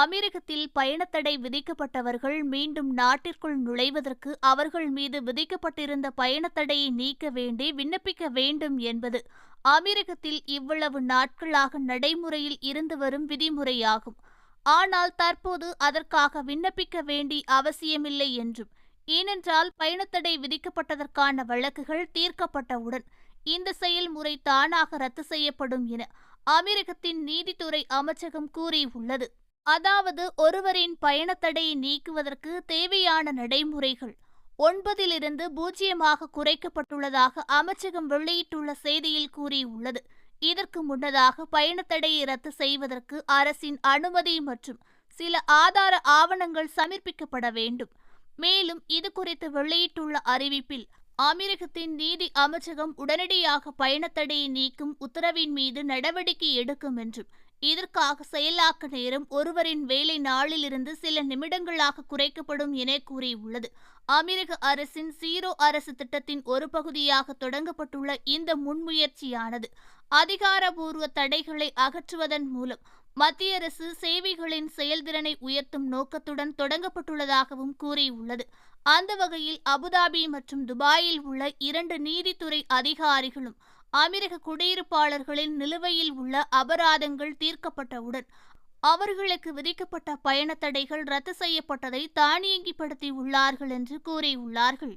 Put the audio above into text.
அமெரிக்கத்தில் பயணத்தடை விதிக்கப்பட்டவர்கள் மீண்டும் நாட்டிற்குள் நுழைவதற்கு அவர்கள் மீது விதிக்கப்பட்டிருந்த பயணத்தடையை நீக்க வேண்டி விண்ணப்பிக்க வேண்டும் என்பது அமெரிக்கத்தில் இவ்வளவு நாட்களாக நடைமுறையில் இருந்து வரும் விதிமுறையாகும். ஆனால் தற்போது அதற்காக விண்ணப்பிக்க வேண்டி அவசியமில்லை என்றும் ஏனென்றால் பயணத்தடை விதிக்கப்பட்டதற்கான வழக்குகள் தீர்க்கப்பட்டவுடன் இந்த செயல்முறை தானாக ரத்து செய்யப்படும் என அமெரிக்கத்தின் நீதித்துறை அமைச்சகம் கூறியுள்ளது. அதாவது ஒருவரின் பயணத்தடையை நீக்குவதற்கு தேவையான நடைமுறைகள் ஒன்பதிலிருந்து பூஜ்ஜியமாக குறைக்கப்பட்டுள்ளதாக அமைச்சகம் வெளியிட்டுள்ள செய்தியில் கூறியுள்ளது. இதற்கு முன்னதாக பயணத்தடையை ரத்து செய்வதற்கு அரசின் அனுமதி மற்றும் சில ஆதார ஆவணங்கள் சமர்ப்பிக்கப்பட வேண்டும். மேலும் இது குறித்து வெளியிட்டுள்ள அறிவிப்பில் அமீரகத்தின் நீதி அமைச்சகம் உடனடியாக பயணத்தடையை நீக்கும் உத்தரவின் மீது நடவடிக்கை எடுக்கும் என்றும் இதற்காக செயலாக்க நேரம் ஒருவரின் வேலை நாளிலிருந்து சில நிமிடங்களாக குறைக்கப்படும் என கூறியுள்ளது. அமெரிக்க அரசின் சீரோ அரசு திட்டத்தின் ஒரு பகுதியாக தொடங்கப்பட்டுள்ள இந்த முன்முயற்சியானது அதிகாரபூர்வ தடைகளை அகற்றுவதன் மூலம் மத்திய அரசு சேவைகளின் செயல்திறனை உயர்த்தும் நோக்கத்துடன் தொடங்கப்பட்டுள்ளதாகவும் கூறியுள்ளது. அந்த வகையில் அபுதாபி மற்றும் துபாயில் உள்ள இரண்டு நீதித்துறை அதிகாரிகளும் அமெரிக்க குடியிருப்பாளர்களின் நிலுவையில் உள்ள அபராதங்கள் தீர்க்கப்பட்டவுடன் அவர்களுக்கு விதிக்கப்பட்ட பயண தடைகள் ரத்து செய்யப்பட்டதை தானியங்கிப்படுத்தி உள்ளார்கள் என்று கூறியுள்ளார்கள்.